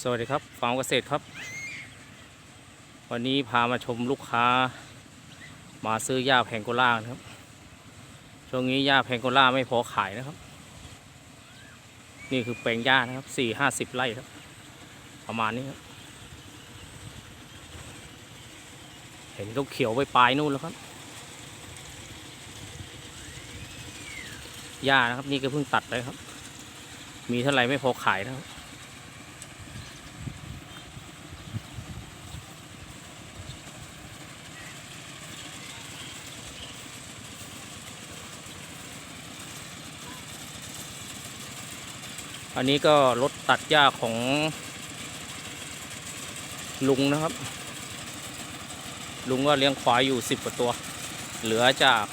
สวัสดีครับฟาร์มเกษตรครับ วันนี้พามาชมลูกค้า มาซื้อหญ้าแพงโกล่าครับ ช่วงนี้หญ้าแพงโกล่าไม่พอขายนะครับ นี่คือแปลงหญ้านะครับสี่ห้าสิบไร่ครับ ประมาณนี้ครับ เห็นลูกเขียวไปปลายนู่นแล้วครับหญ้านะครับนี่ก็เพิ่งตัดไปครับ มีเท่าไหร่ไม่พอขายนะครับ อันนี้ก็รถตัดหญ้าของลุงนะครับ ลุงก็เลี้ยงควายอยู่สิบกว่าตัว เหลือจาก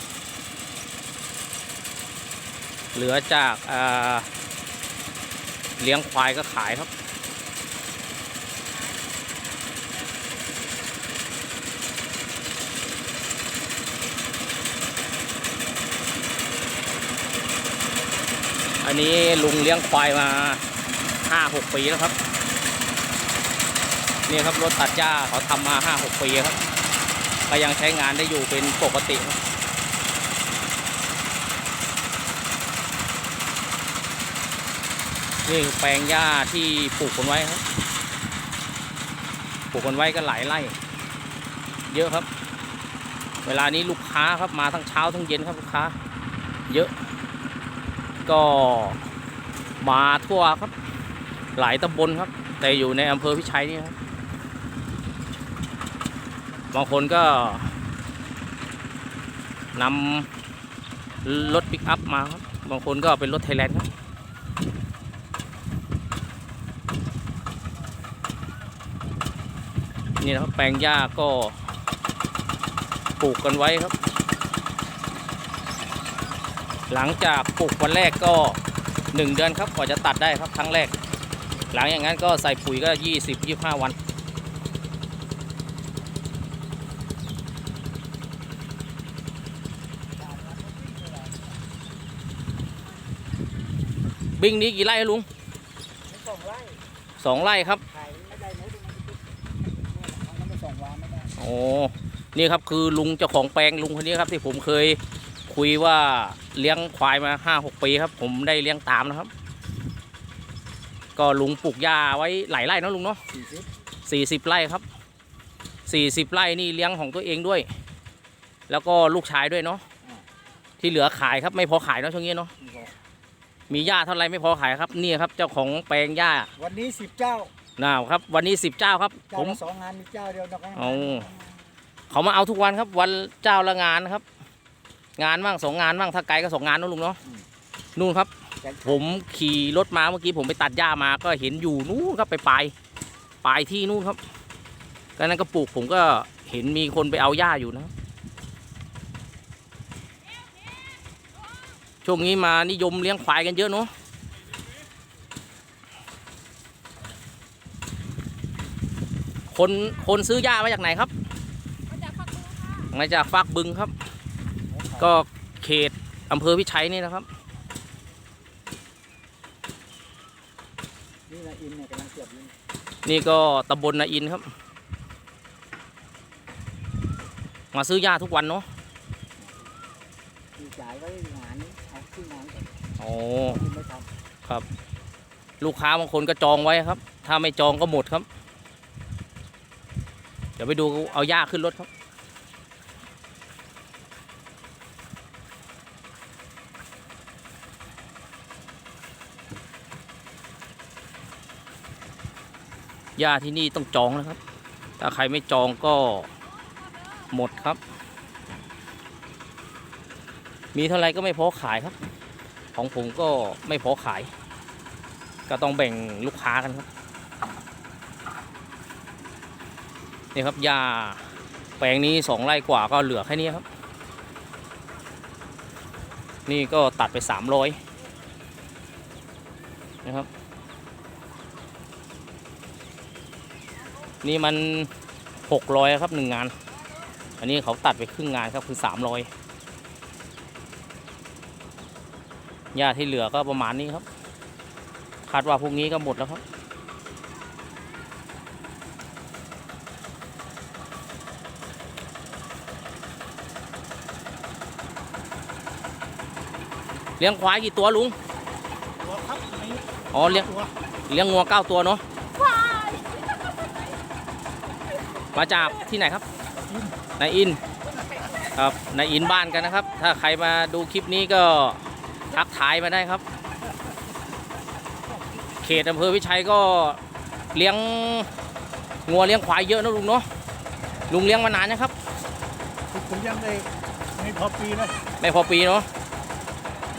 เหลือจากอ่าเลี้ยงควายก็ขายครับ อันนี้ลุงเลี้ยงควายมาห้าหกปีแล้วครับ นี่ครับรถตัดหญ้าเขาทำมาห้าหกปีครับก็ยังใช้งานได้อยู่เป็นปกติครับนี่คือแปลงหญ้าที่ปลูกกันไว้ครับ ปลูกกันไว้ก็หลายไร่ เยอะครับ เวลานี้ลูกค้าครับมาทั้งเช้าทั้งเย็นครับลูกค้า เยอะ ก็มาทั่วครับ หลายตำบลครับ แต่อยู่ในอำเภอพิชัยนี่ครับบางคนก็นำรถปิกอัพมาครับ บางคนก็เป็นรถไทยแลนด์ครับ นี่นะครับแปลงหญ้าก็ปลูกกันไว้ครับ หลังจากปลูกวันแรกก็หนึ่งเดือนครับกว่าจะตัดได้ครับครั้งแรก หลังอย่างนั้นก็ใส่ปุ๋ยก็ยี่สิบยี่ห้าวันบิงนี้กี่ไร่ครับลุงสองไร่สองไร่ครับขายไม่ได้ไหมตรงนั้นมันไม่สองวานไม่ได้โอ้นี่ครับคือลุงเจ้าของแปลงลุงคนนี้ครับที่ผมเคย คุยว่าเลี้ยงควายมาห้าหกปีครับ ผมได้เลี้ยงตามนะครับ ก็ลุงปลูกหญ้าไว้หลายไร่เนอะลุงเนาะสี่สิบสี่สิบไร่ครับสี่สิบไร่นี่เลี้ยงของตัวเองด้วย แล้วก็ลูกชายด้วยเนาะที่เหลือขายครับไม่พอขายเนาะช่วงนี้เนาะมีหญ้าเท่าไรไม่พอขายครับนี่ครับ เจ้าของแปลงหญ้า วันนี้สิบเจ้าน่าครับ วันนี้สิบเจ้าครับเจ้าผมละสองงานมีเจ้าเดียวนอกนั้นเอาเขามาเอาทุกวันครับ วันเจ้าละงานครับ งานบ้างสองงานบ้างถ้าไกลก็สองงานเนอะลุงเนาะนู่นครับ ผมขี่รถมาเมื่อกี้ผมไปตัดหญ้ามาก็เห็นอยู่นู่นครับไปปลายปลายที่นู่นครับก็นั้นก็ปลูกผมก็เห็นมีคนไปเอาหญ้าอยู่นะครับช่วงนี้มานิยมเลี้ยงควายกันเยอะเนาะคนคนซื้อหญ้ามาจากไหนครับ มาจากฟากบึงครับ ก็เขตอำเภอพิชัยนี่นะครับ นี่นะอินเนี่ยกำลังเสียบอยู่นี่ก็ตำบลนาอินครับ มาซื้อหญ้าทุกวันเนาะมีจ่ายไว้งานนี้เอาขึ้นงานก่อนโอ้ขึ้นไม่ทลูกค้าบางคนก็จองไว้ครับ ถ้าไม่จองก็หมดครับ เดี๋ยวไปดูเอาหญ้าขึ้นรถครับ หญ้าที่นี่ต้องจองนะครับ ถ้าใครไม่จองก็หมดครับ มีเท่าไรก็ไม่พอขายครับ ของผมก็ไม่พอขาย ก็ต้องแบ่งลูกค้ากันครับนี่ครับยาแปลงนี้สองไร่กว่าก็เหลือแค่นี้ครับ นี่ก็ตัดไปสามร้อยนะครับ นี่มันหกร้อยครับหนึ่งงาน อันนี้เขาตัดไปครึ่งงานครับคือสามร้อยหญ้าที่เหลือก็ประมาณนี้ครับ คาดว่าพรุ่งนี้ก็หมดแล้วครับ เลี้ยงควายกี่ตัวลุง อ๋อเลี้ยงเลี้ยงงัวเก้าตัวเนาะ มาจากที่ไหนครับนายอินครับนายอินบ้านกันนะครับ ถ้าใครมาดูคลิปนี้ก็ทักทายมาได้ครับ เขตอำเภอวิชัยก็เลี้ยงงัวเลี้ยงควายเยอะนะลุงเนาะลุงเลี้ยงมานานนะครับ ผมยังได้ไม่พอปีเลยไม่พอปีเนาะ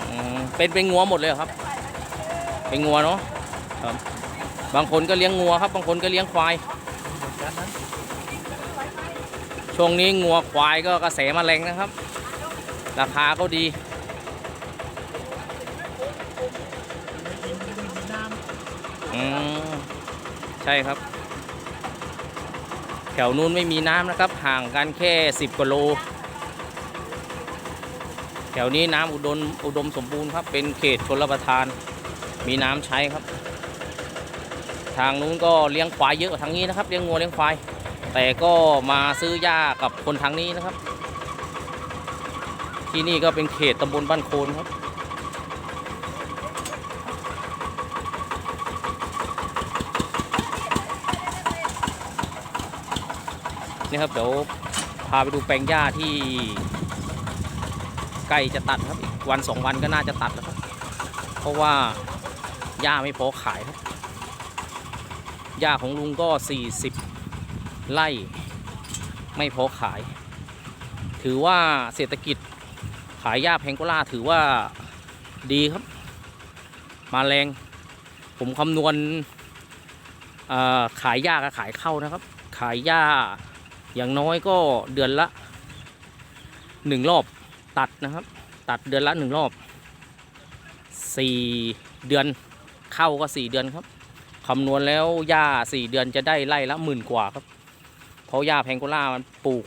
อืมเป็นเป็นงัวหมดเลยเหรอครับ เป็นงัวเนาะครับบางคนก็เลี้ยงงัวครับ บางคนก็เลี้ยงควาย หมดจากนั้น ช่วงนี้งัวควายก็กระแสมาแรงนะครับ ราคาก็ดี อืม ใช่ครับ แถวนู้นไม่มีน้ำนะครับ ห่างกันแค่ 10กว่าโล แถวนี้น้ำอุดมอุดมสมบูรณ์ครับ เป็นเขตชลประทาน มีน้ำใช้ครับ ทางนู้นก็เลี้ยงควายเยอะกว่าทางนี้นะครับ เลี้ยงงัวเลี้ยงควาย แต่ก็มาซื้อหญ้ากับคนทางนี้นะครับ ที่นี่ก็เป็นเขตตำบลบ้านโคนครับ นี่ครับเดี๋ยวพาไปดูแปลงหญ้าที่ใกล้จะตัดครับอีกวันสองวันก็น่าจะตัดแล้วครับ เพราะว่าหญ้าไม่พอขายครับหญ้าของลุงก็ 40 ไร่ไม่พอขาย ถือว่าเศรษฐกิจขายหญ้าแพงโกล่าถือว่าดีครับ มาแรง ผมคำนวณขายหญ้ากับขายเข้านะครับ ขายหญ้าอย่างน้อยก็เดือนละหนึ่งรอบตัดนะครับ ตัดเดือนละหนึ่งรอบสี่เดือนเข้าก็สี่เดือนครับคำนวณแล้วหญ้าสี่เดือนจะได้ไร่ละหมื่นกว่าครับ เพราะหญ้าแพงโกล่ามันปลูก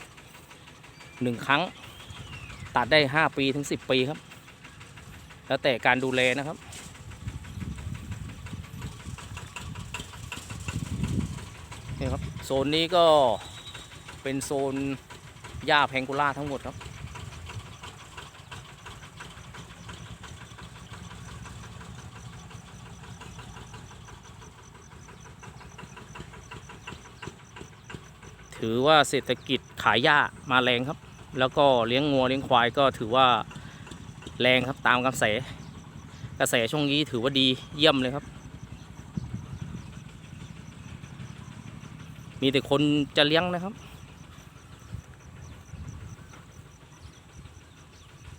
หนึ่งครั้ง ตัดได้ห้าปีถึงสิบปีครับ แล้วแต่การดูแลนะครับ นี่ครับ โซนนี้ก็เป็นโซนหญ้าแพงโกล่าทั้งหมดครับ ถือว่าเศรษฐกิจขายหญ้ามาแรงครับ แล้วก็เลี้ยงงัวเลี้ยงควายก็ถือว่าแรงครับตามกระแส กระแสช่วงนี้ถือว่าดีเยี่ยมเลยครับ มีแต่คนจะเลี้ยงนะครับ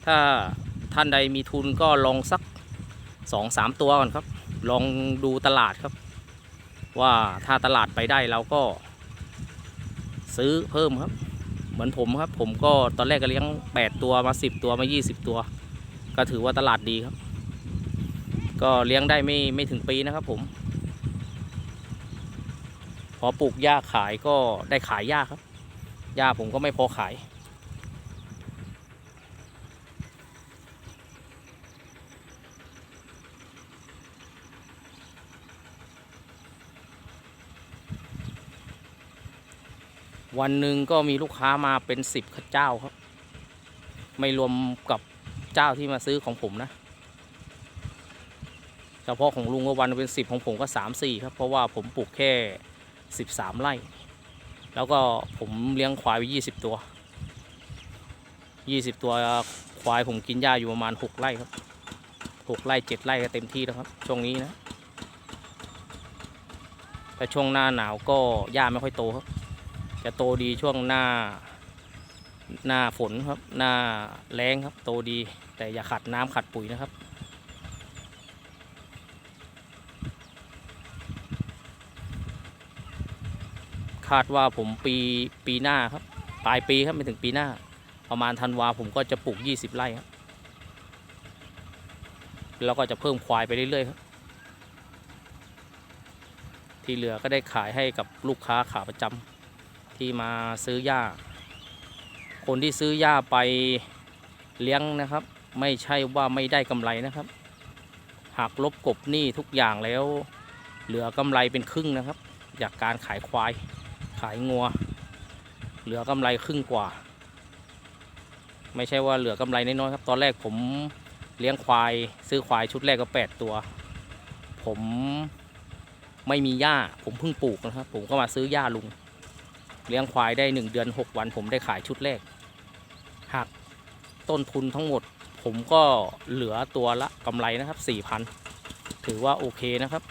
ถ้าท่านใดมีทุนก็ลองสักสองสามตัวก่อนครับ ลองดูตลาดครับ ว่าถ้าตลาดไปได้เราก็ ซื้อเพิ่มครับ เหมือนผมครับ ผมก็ตอนแรกก็เลี้ยง 8 ตัวมา 10 ตัวมา 20 ตัว ก็ถือว่าตลาดดีครับ ก็เลี้ยงได้ไม่ไม่ถึงปีนะครับ ผม พอปลูกหญ้าขายก็ได้ขายหญ้าครับหญ้าผมก็ไม่พอขาย วันหนึ่งก็มีลูกค้ามาเป็นสิบเจ้าครับ ไม่รวมกับเจ้าที่มาซื้อของผมนะเฉพาะของลุงก็วันเป็นสิบของผมก็สามสี่ครับ เพราะว่าผมปลูกแค่สิบสามไร่ แล้วก็ผมเลี้ยงควายไว้ยี่สิบตัวยี่สิบตัวควายผมกินหญ้าอยู่ประมาณหกไร่ครับหกไร่เจ็ดไร่ก็เต็มที่แล้วครับ ช่วงนี้นะ แต่ช่วงหน้าหนาวก็หญ้าไม่ค่อยโตครับ จะโตดีช่วงหน้า หน้าฝนครับ หน้าแล้งครับ โตดี แต่อย่าขัดน้ำขัดปุ๋ยนะครับคาดว่าผมปีปีหน้าครับ ปลายปีครับไม่ถึงปีหน้า ประมาณธันวาผมก็จะปลูก 20 ไร่ครับ แล้วก็จะเพิ่มควายไปเรื่อยๆครับ ที่เหลือก็ได้ขายให้กับลูกค้าขาประจำ ที่มาซื้อหญ้า คนที่ซื้อหญ้าไปเลี้ยงนะครับ ไม่ใช่ว่าไม่ได้กำไรนะครับ หากลบกบหนี้ทุกอย่างแล้ว เหลือกำไรเป็นครึ่งนะครับ จากการขายควาย ขายงัว เหลือกำไรครึ่งกว่า ไม่ใช่ว่าเหลือกำไรน้อยๆครับ ตอนแรกผมเลี้ยงควาย ซื้อควายชุดแรกก็แปดตัว ผมไม่มีหญ้า ผมเพิ่งปลูกนะครับ ผมก็มาซื้อหญ้าลุง เลี้ยงควายได้หนึ่งเดือนหกวันผมได้ขายชุดแรกหักต้นทุนทั้งหมด ผมก็เหลือตัวละกำไรนะครับสี่พันถือว่าโอเคนะครับ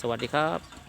สวัสดีครับ